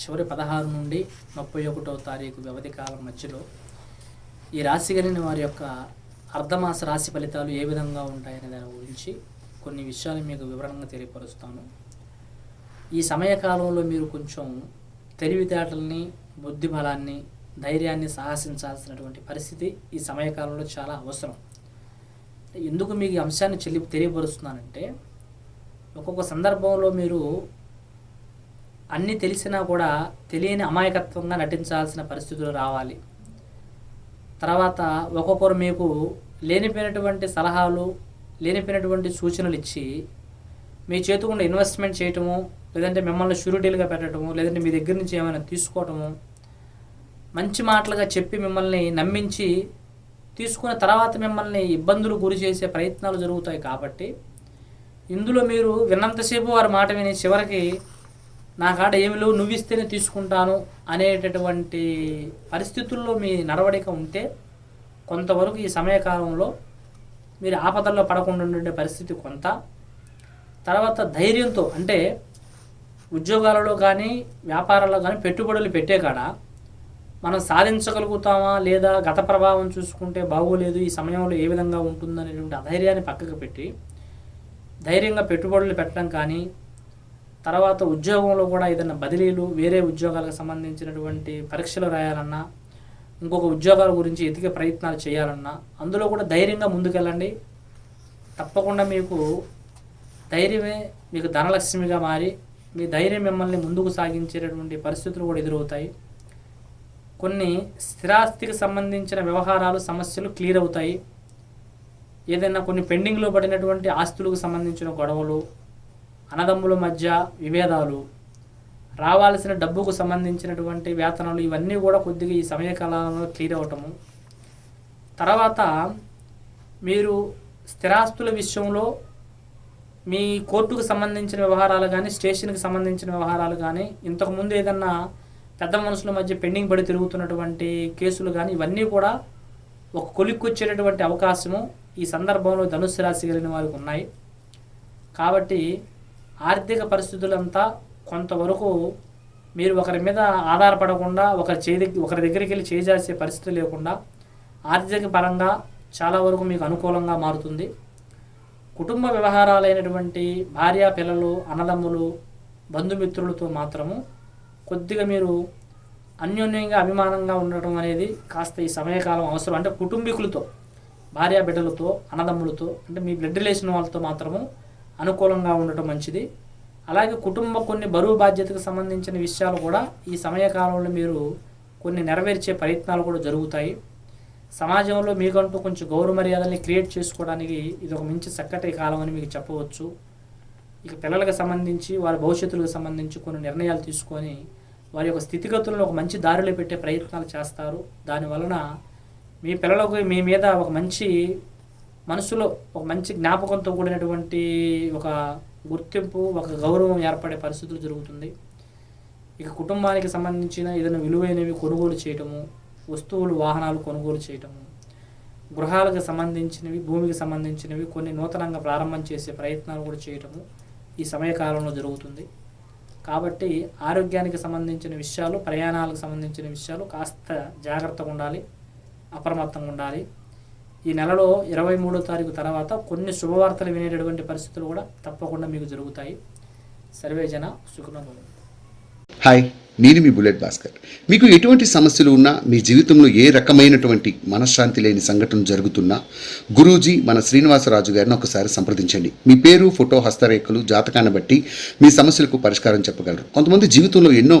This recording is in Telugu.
చివరి పదహారు నుండి ముప్పై ఒకటో తారీఖు వ్యవధి కాలం మధ్యలో ఈ రాశి కలిగిన వారి యొక్క అర్ధమాస రాశి ఫలితాలు ఏ విధంగా ఉంటాయనే దాని గురించి కొన్ని విషయాలు మీకు వివరంగా తెలియపరుస్తాను. ఈ సమయకాలంలో మీరు కొంచెం తెలివితేటల్ని బుద్ధి బలాన్ని ధైర్యాన్ని సాహసించాల్సినటువంటి పరిస్థితి ఈ సమయకాలంలో చాలా అవసరం. ఎందుకు మీకు ఈ అంశాన్ని చెల్లి తెలియపరుస్తున్నానంటే ఒక్కొక్క సందర్భంలో మీరు అన్నీ తెలిసినా కూడా తెలియని అమాయకత్వంగా నటించాల్సిన పరిస్థితులు రావాలి. తర్వాత ఒక్కొక్కరు మీకు లేనిపోయినటువంటి సలహాలు లేనిపోయినటువంటి సూచనలు ఇచ్చి మీ చేతుకుండా ఇన్వెస్ట్మెంట్ చేయటము లేదంటే మిమ్మల్ని షూరిటీలుగా పెట్టడము లేదంటే మీ దగ్గర నుంచి ఏమైనా తీసుకోవటము మంచి మాటలుగా చెప్పి మిమ్మల్ని నమ్మించి తీసుకున్న తర్వాత మిమ్మల్ని ఇబ్బందులు గురి చేసే ప్రయత్నాలు జరుగుతాయి కాబట్టి ఇందులో మీరు విన్నంతసేపు వారి మాట విని చివరికి నా కాడ ఏమి లేవు నువ్వు ఇస్తేనే తీసుకుంటాను అనేటటువంటి పరిస్థితుల్లో మీ నడవడిక ఉంటే కొంతవరకు ఈ సమయకాలంలో మీరు ఆపదల్లో పడకుండా ఉండే పరిస్థితి కొంత. తర్వాత ధైర్యంతో అంటే ఉద్యోగాలలో కానీ వ్యాపారాల్లో కానీ పెట్టుబడులు పెట్టే కాడ మనం సాధించగలుగుతామా లేదా గత ప్రభావం చూసుకుంటే బాగోలేదు ఈ సమయంలో ఏ విధంగా ఉంటుందనేటువంటి అధైర్యాన్ని పక్కకు పెట్టి ధైర్యంగా పెట్టుబడులు పెట్టడం కానీ తర్వాత ఉద్యోగంలో కూడా ఏదైనా బదిలీలు వేరే ఉద్యోగాలకు సంబంధించినటువంటి పరీక్షలు రాయాలన్నా ఇంకొక ఉద్యోగాల గురించి ఎతికే ప్రయత్నాలు చేయాలన్నా అందులో కూడా ధైర్యంగా ముందుకెళ్ళండి. తప్పకుండా మీకు ధైర్యమే మీకు ధనలక్ష్మిగా మారి మీ ధైర్యం మిమ్మల్ని ముందుకు సాగించేటటువంటి పరిస్థితులు కూడా ఎదురవుతాయి. కొన్ని స్థిరాస్తికి సంబంధించిన వ్యవహారాలు సమస్యలు క్లియర్ అవుతాయి. ఏదైనా కొన్ని పెండింగ్లో పడినటువంటి ఆస్తులకు సంబంధించిన గొడవలు అన్నదమ్ముల మధ్య విభేదాలు రావాల్సిన డబ్బుకు సంబంధించినటువంటి వేతనాలు ఇవన్నీ కూడా కొద్దిగా ఈ సమయకాలంలో క్లియర్ అవటము. తర్వాత మీరు స్థిరాస్తుల విషయంలో మీ కోర్టుకు సంబంధించిన వ్యవహారాలు కానీ స్టేషన్కి సంబంధించిన వ్యవహారాలు కానీ ఇంతకుముందు ఏదన్నా పెద్ద మనుషుల మధ్య పెండింగ్ పడి తిరుగుతున్నటువంటి కేసులు కానీ ఇవన్నీ కూడా ఒక కొలిక్కొచ్చేటటువంటి అవకాశము ఈ సందర్భంలో ధనుస్సు రాశి కలిగిన వారికి ఉన్నాయి. కాబట్టి ఆర్థిక పరిస్థితులంతా కొంతవరకు మీరు ఒకరి మీద ఆధారపడకుండా ఒకరి చేయి ఒకరి దగ్గరికి వెళ్ళి చేజాల్సే పరిస్థితి లేకుండా ఆర్థిక పరంగా చాలా వరకు మీకు అనుకూలంగా మారుతుంది. కుటుంబ వ్యవహారాలైనటువంటి భార్య పిల్లలు అన్నదమ్ములు బంధుమిత్రులతో మాత్రము కొద్దిగా మీరు అన్యోన్యంగా అభిమానంగా ఉండటం అనేది కాస్త ఈ సమయకాలం అవసరం. అంటే కుటుంబీకులతో భార్య బిడ్డలతో అన్నదమ్ములతో అంటే మీ బ్లడ్ రిలేషన్ వాళ్ళతో మాత్రము అనుకూలంగా ఉండటం మంచిది. అలాగే కుటుంబ కొన్ని బరువు బాధ్యతకు సంబంధించిన విషయాలు కూడా ఈ సమయకాలంలో మీరు కొన్ని నెరవేర్చే ప్రయత్నాలు కూడా జరుగుతాయి. సమాజంలో మీకంటూ కొంచెం గౌరవ మర్యాదల్ని క్రియేట్ చేసుకోవడానికి ఇది ఒక మంచి చక్కటి కాలం అని మీకు చెప్పవచ్చు. ఇక పిల్లలకు సంబంధించి వారి భవిష్యత్తులకు సంబంధించి కొన్ని నిర్ణయాలు తీసుకొని వారి యొక్క స్థితిగతులను ఒక మంచి దారిలో పెట్టే ప్రయత్నాలు చేస్తారు. దాని వలన మీ పిల్లలకు మీ మీద ఒక మంచి మనసులో ఒక మంచి జ్ఞాపకంతో కూడినటువంటి ఒక గుర్తింపు ఒక గౌరవం ఏర్పడే పరిస్థితులు జరుగుతుంది. ఇక కుటుంబానికి సంబంధించిన ఏదైనా విలువైనవి కొనుగోలు చేయటము వస్తువులు వాహనాలు కొనుగోలు చేయటము గృహాలకు సంబంధించినవి భూమికి సంబంధించినవి కొన్ని నూతనంగా ప్రారంభం చేసే ప్రయత్నాలు కూడా చేయటము ఈ సమయకాలంలో జరుగుతుంది. కాబట్టి ఆరోగ్యానికి సంబంధించిన విషయాలు ప్రయాణాలకు సంబంధించిన విషయాలు కాస్త జాగ్రత్తగా ఉండాలి అప్రమత్తంగా ఉండాలి. ఈ నెలలో ఇరవై మూడో తారీఖు తర్వాత కొన్ని శుభవార్తలు వినేటటువంటి పరిస్థితులు కూడా తప్పకుండా మీకు జరుగుతాయి. సర్వేజన జన హాయ్ నేను మీ బుల్లెట్ భాస్కర్. మీకు ఎటువంటి సమస్యలు ఉన్నా మీ జీవితంలో ఏ రకమైనటువంటి మనశ్శాంతి లేని సంఘటన జరుగుతున్నా గురూజీ మన శ్రీనివాసరాజు గారిని ఒకసారి సంప్రదించండి. మీ పేరు ఫోటో హస్తరేఖలు జాతకాన్ని బట్టి మీ సమస్యలకు పరిష్కారం చెప్పగలరు. కొంతమంది జీవితంలో ఎన్నో